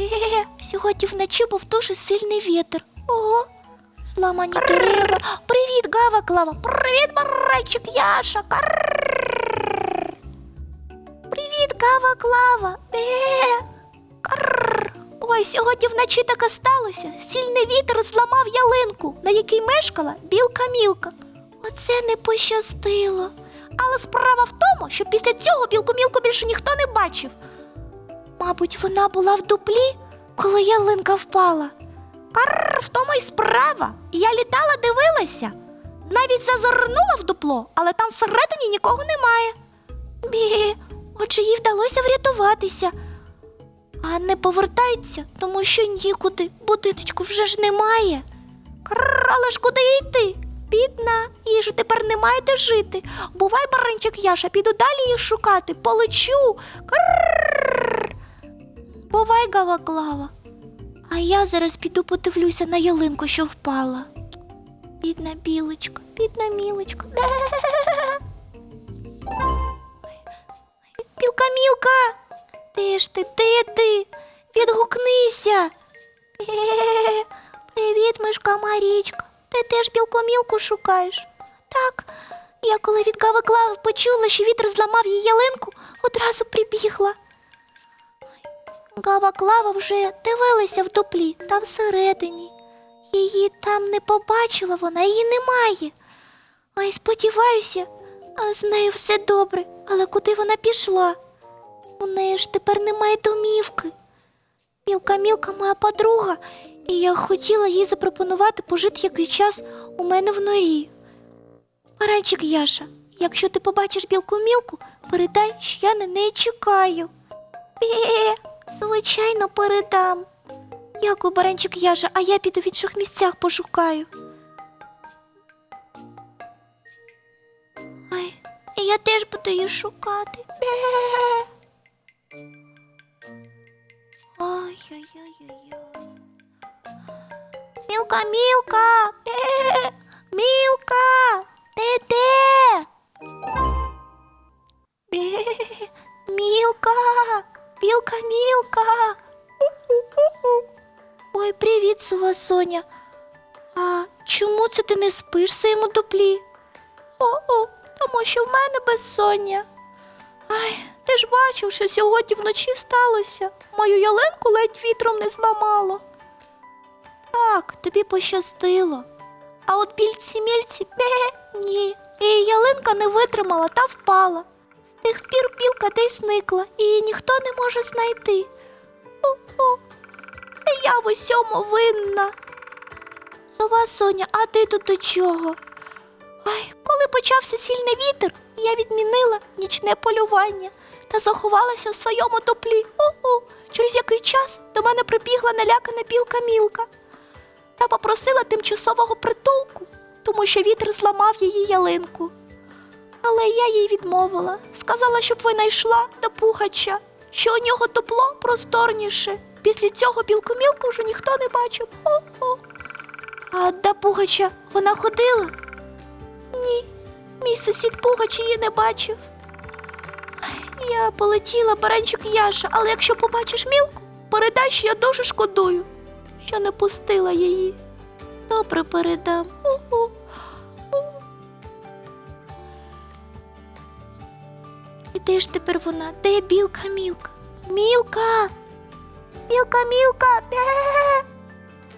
Е, сьогодні вночі був дуже сильний вітер. Ого, зламані дерева. Привіт, Гава Клава. Привіт, барайчик Яша. Привіт, Гава Клава. Карр. Ой, сьогодні вночі таке сталося. Сильний вітер зламав ялинку, на якій мешкала білка мілка. Оце не пощастило. Але справа в тому, що після цього білку Мілку більше ніхто не бачив. Мабуть, вона була в дуплі, коли ялинка впала. Карр, в тому й справа. Я літала, дивилася. Навіть зазирнула в дупло, але там всередині нікого немає. Бі, отже, їй вдалося врятуватися. А не повертається, тому що нікуди, будиночку вже ж немає. Карр, але ж куди йти? Бідна, ж тепер немає де жити. Бувай, баранчик Яша, піду далі її шукати, полечу. Карр. Бувай, Гаваклава. А я зараз піду подивлюся на ялинку, що впала. Бідна білочка, бідна мілочка. Білка мілка. Де ж ти? Де ти? Відгукнися. Привіт, мишка Марічка. Ти теж білкомілку шукаєш? Так, я коли від Гаваклави почула, що вітер зламав її ялинку, одразу прибігла. Гава Клава вже дивилася в дуплі там всередині. Її там не побачила вона, її немає. Ой, сподіваюся, а з нею все добре, але куди вона пішла? У неї ж тепер немає домівки. Мілка Мілка моя подруга, і я хотіла їй запропонувати пожити якийсь час у мене в норі. Паранчик Яша, якщо ти побачиш білку мілку, передай, що я на неї чекаю. Е, звичайно, передам. Дякую, баранчик Яша, а я піду в інших місцях пошукаю. Ой, я теж буду її шукати. Ой-ой-ой-ой. Мілка, мілка! Бе. Мілка! Ти де? Бе. Мілка! Білка, мілка! Ой, привіт, сова Соня. А чому це ти не спиш в своєму дуплі? О-о, тому що в мене безсоння. Ай, ти ж бачив, що сьогодні вночі сталося. Мою ялинку ледь вітром не зламало. Так, тобі пощастило. А от більці мільці бе ні. Її ялинка не витримала та впала. З тих пір білка десь зникла, і її ніхто не може знайти. О-о, це я в усьому винна. Сова Соня, а ти тут до чого? Ай, коли почався сильний вітер, я відмінила нічне полювання та заховалася в своєму дуплі. О-о, через який час до мене прибігла налякана білка мілка та попросила тимчасового притулку, тому що вітер зламав її ялинку. Але я їй відмовила, сказала, щоб вона йшла до пухача, що у нього тепло просторніше. Після цього білку-мілку вже ніхто не бачив. О-о. А до пугача вона ходила? Ні, мій сусід пугач її не бачив. Я полетіла баранчик Яша, але якщо побачиш мілку, передай, що я дуже шкодую, що не пустила її. Добре передам. У-у. І де ж тепер вона? Де білка мілка? Мілка! Мілка, мілка!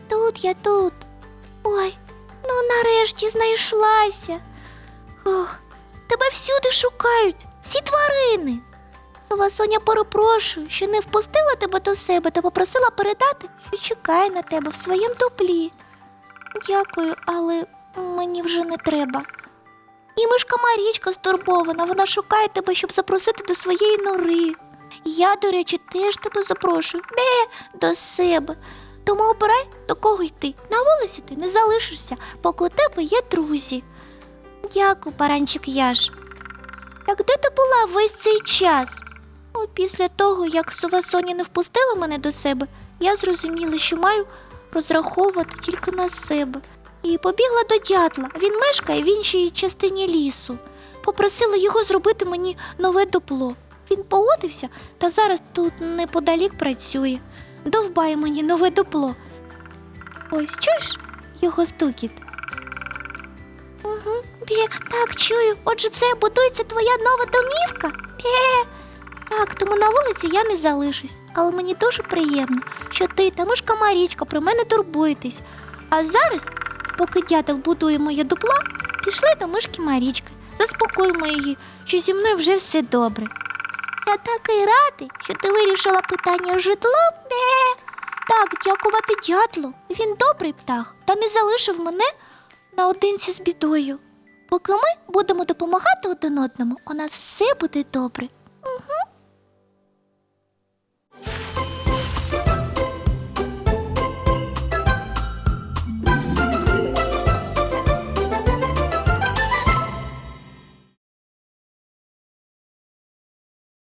Тут я тут. Ой, ну нарешті знайшлася. Ох, тебе всюди шукають, всі тварини. Сова Соня перепрошую, що не впустила тебе до себе та попросила передати, що чекає на тебе в своєму дуплі. Дякую, але мені вже не треба. І мишка Марічка стурбована, вона шукає тебе, щоб запросити до своєї нори. Я, до речі, теж тебе запрошую. Бе, до себе. Тому обирай, до кого йти. На вулиці ти не залишишся, поки у тебе є друзі. Дякую, баранчик Яш. Так де ти була весь цей час? От після того, як сова Соня не впустила мене до себе, я зрозуміла, що маю розраховувати тільки на себе. І побігла до дятла. Він мешкає в іншій частині лісу. Попросила його зробити мені нове дупло. Він погодився та зараз тут неподалік працює. довбає мені нове дупло. Ось чуєш його стукіт? Угу, бє, так чую. Отже, це будується твоя нова домівка. Тому на вулиці я не залишусь, але мені дуже приємно, що ти та мишка Марічка про мене турбуєтесь. А зараз, поки дятел будує моє дупло, пішли до мишки Марічки, заспокоїмо її, що зі мною вже все добре. Я такий радий, що ти вирішила питання з житлом. Бе. Так, дякувати дятлу. Він добрий птах та не залишив мене наодинці з бідою. Поки ми будемо допомагати один одному, у нас все буде добре. Угу.